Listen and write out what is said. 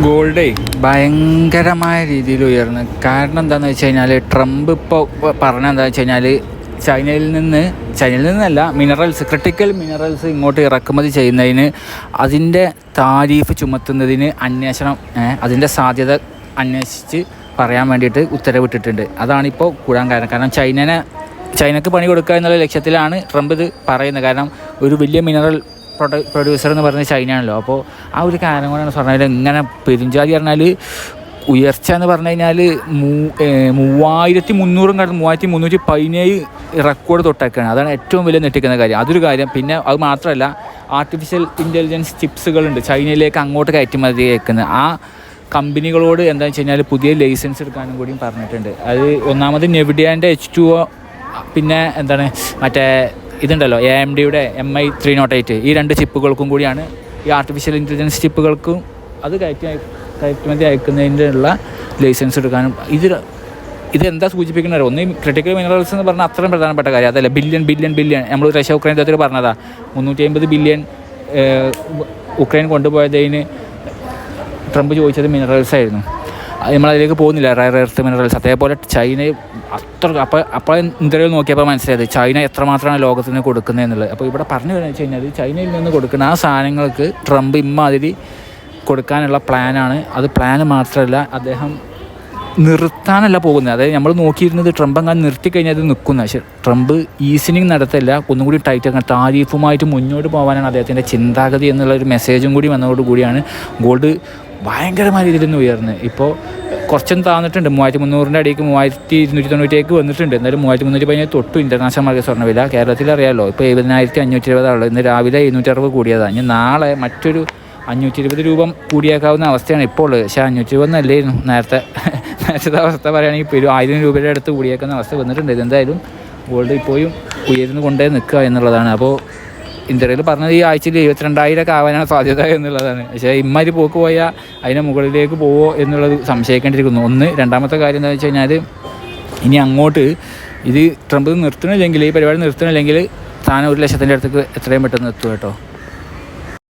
ഗോൾഡേ. ഭയങ്കരമായ രീതിയിൽ ഉയർന്നു. കാരണം എന്താണെന്ന് വെച്ച് കഴിഞ്ഞാൽ ട്രംപ് ഇപ്പോൾ പറഞ്ഞ എന്താണെന്ന് വെച്ച് കഴിഞ്ഞാൽ ചൈനയിൽ നിന്ന് ചൈനയിൽ നിന്നല്ല മിനറൽസ് ക്രിട്ടിക്കൽ മിനറൽസ് ഇങ്ങോട്ട് ഇറക്കുമതി ചെയ്യുന്നതിന് അതിന്റെ താരീഫ് ചുമത്തുന്നതിന് അന്വേഷണം അതിന്റെ സാധ്യത അന്വേഷിച്ച് പറയാൻ വേണ്ടിയിട്ട് ഉത്തരവിട്ടിട്ടുണ്ട്. അതാണിപ്പോൾ കൂടാൻ കാരണം. കാരണം ചൈനനെ ചൈനക്ക് പണി കൊടുക്കുക എന്നുള്ള ലക്ഷ്യത്തിലാണ് ട്രംപ് ഇത് പറയുന്നത്. കാരണം ഒരു വലിയ മിനറൽ പ്രൊഡ്യൂസർ എന്ന് പറയുന്നത് ചൈനയാണല്ലോ. അപ്പോൾ ആ ഒരു കാരണം കൊണ്ടാണ് പറഞ്ഞാൽ ഇങ്ങനെ പെരുഞ്ചാതി പറഞ്ഞാൽ ഉയർച്ച എന്ന് പറഞ്ഞു കഴിഞ്ഞാൽ മൂ മൂവായിരത്തി മുന്നൂറും കടന്ന് മൂവായിരത്തി മുന്നൂറ്റി പതിനേഴ് റെക്കോർഡ് തൊട്ടേക്കാണ്. അതാണ് ഏറ്റവും വലിയ നെട്ടിക്കുന്ന കാര്യം. അതൊരു കാര്യം. പിന്നെ അത് മാത്രമല്ല ആർട്ടിഫിഷ്യൽ ഇന്റലിജൻസ് ചിപ്സുകളുണ്ട് ചൈനയിലേക്ക് അങ്ങോട്ട് കയറ്റുമതി കേൾക്കുന്നത്. ആ കമ്പനികളോട് എന്താണെന്ന് വെച്ച് കഴിഞ്ഞാൽ പുതിയ ലൈസൻസ് എടുക്കാനും കൂടിയും പറഞ്ഞിട്ടുണ്ട്. അത് ഒന്നാമത് നെവിഡിയാന്റെ എച്ച് ടു പിന്നെ എന്താണ് മറ്റേ ഇതുണ്ടല്ലോ എ എം ഡിയുടെ M I three note eight ഈ രണ്ട് ചിപ്പുകൾക്കും കൂടിയാണ് ഈ ആർട്ടിഫിഷ്യൽ ഇന്റലിജൻസ് ചിപ്പുകൾക്കും അത് കയറ്റി കയറ്റുമതി അയക്കുന്നതിന്റെ ഉള്ള ലൈസൻസ് എടുക്കാനും. ഇത് ഇതെന്താ സൂചിപ്പിക്കുന്നത് ഒന്ന് ക്രിട്ടിക്കൽ മിനറൽസ് എന്ന് പറഞ്ഞാൽ അത്രയും പ്രധാനപ്പെട്ട കാര്യം. അതല്ല ബില്യൺ ബില്യൺ ബില്യൺ നമ്മൾ റഷ്യ ഉക്രൈൻ യുദ്ധത്തിൽ പറഞ്ഞതാ. മുന്നൂറ്റി അമ്പത് ബില്യൺ ഉക്രൈൻ കൊണ്ടുപോയതിന് ട്രംപ് ചോദിച്ചത് മിനറൽസ് ആയിരുന്നു. നമ്മളതിലേക്ക് പോകുന്നില്ല. റയർ എർത്ത് മിനറൽസ് അതേപോലെ ചൈനയും അത്ര അപ്പോൾ അപ്പോൾ ഇന്ത്യയിൽ നോക്കിയപ്പോൾ മനസ്സിലായത് ചൈന എത്രമാത്രമാണ് ലോകത്തിന് കൊടുക്കുന്നത് എന്നുള്ളത്. അപ്പോൾ ഇവിടെ പറഞ്ഞു വരുന്നത് വെച്ച് കഴിഞ്ഞാൽ ചൈനയിൽ നിന്ന് കൊടുക്കുന്ന ആ സാധനങ്ങൾക്ക് ട്രംപ് ഇമ്മാതിരി കൊടുക്കാനുള്ള പ്ലാനാണ്. അത് പ്ലാൻ മാത്രമല്ല അദ്ദേഹം നിർത്താനല്ല പോകുന്നത്. അതായത് നമ്മൾ നോക്കിയിരുന്നത് ട്രംപ് അങ്ങനെ നിർത്തിക്കഴിഞ്ഞാൽ അത് നിൽക്കുന്ന. പക്ഷെ ട്രംപ് ഈസിനിങ് നടത്തില്ല ഒന്നും കൂടി ടൈറ്റ് ആക്കാൻ താരീഫുമായിട്ട് മുന്നോട്ട് പോകാനാണ് അദ്ദേഹത്തിന്റെ ചിന്താഗതി എന്നുള്ള ഒരു മെസ്സേജും കൂടി വന്നതോടുകൂടിയാണ് ഗോൾഡ് ഭയങ്കരമായ രീതിയിൽ ഉയർന്നത്. ഇപ്പോൾ കുറച്ചൊന്നും താന്നിട്ടുണ്ട്. മൂവായിരത്തി മുന്നൂറിന്റെ അടിക്ക് മൂവായിരത്തി ഇരുന്നൂറ്റി തൊണ്ണൂറ്റിയേക്ക് വന്നിട്ടുണ്ട്. എന്നാലും മൂവായിരത്തി മുന്നൂറ്റി പതിനേഴ് തൊട്ടു ഇന്റർനാഷണൽ മാർക്കറ്റ് സ്വർണവില. കേരളത്തിൽ അറിയാമല്ലോ ഇപ്പോൾ എഴുപതിനായിരത്തി അഞ്ഞൂറ്റി ഇരുപതാണല്ലോ ഇന്ന് രാവിലെ എഴുന്നൂറ്റി അറുപത് കൂടിയതാണ് ഇനി നാളെ മറ്റൊരു അഞ്ഞൂറ്റി ഇരുപത് രൂപ കൂടിയേക്കാവുന്ന അവസ്ഥയാണ് ഇപ്പോൾ ഉള്ളത്. പക്ഷേ അഞ്ഞൂറ്റി ഇരുപത് അല്ലായിരുന്നു നേരത്തെ നേരത്തെ അവസ്ഥ പറയുകയാണെങ്കിൽ ഇപ്പോൾ ഒരു ആയിരം രൂപയുടെ അടുത്ത് കൂടിയേക്കുന്ന അവസ്ഥ വന്നിട്ടുണ്ട്. ഇതെന്തായാലും ഗോൾഡ് ഇപ്പോഴും ഉയർന്നു കൊണ്ടേ നിൽക്കുക എന്നുള്ളതാണ്. അപ്പോൾ ഇന്ത്യയിൽ പറഞ്ഞത് ഈ ആഴ്ചയിൽ എഴുപത്തിരണ്ടായിരം ഒക്കെ ആവാനാണ് സാധ്യത എന്നുള്ളതാണ്. പക്ഷേ ഇമ്മാതിരി പോക്ക് പോയാൽ അതിനെ മുകളിലേക്ക് പോവോ എന്നുള്ളത് സംശയിക്കേണ്ടിയിരിക്കുന്നു. ഒന്ന് രണ്ടാമത്തെ കാര്യം എന്താ വെച്ച് കഴിഞ്ഞാൽ ഇനി അങ്ങോട്ട് ഇത് ട്രംപ് നിർത്തണില്ലെങ്കിൽ ഈ പരിപാടി നിർത്തണില്ലെങ്കിൽ താൻ ഒരു ലക്ഷത്തിന്റെ അടുത്തേക്ക് എത്രയും പെട്ടെന്ന് എത്തും കേട്ടോ.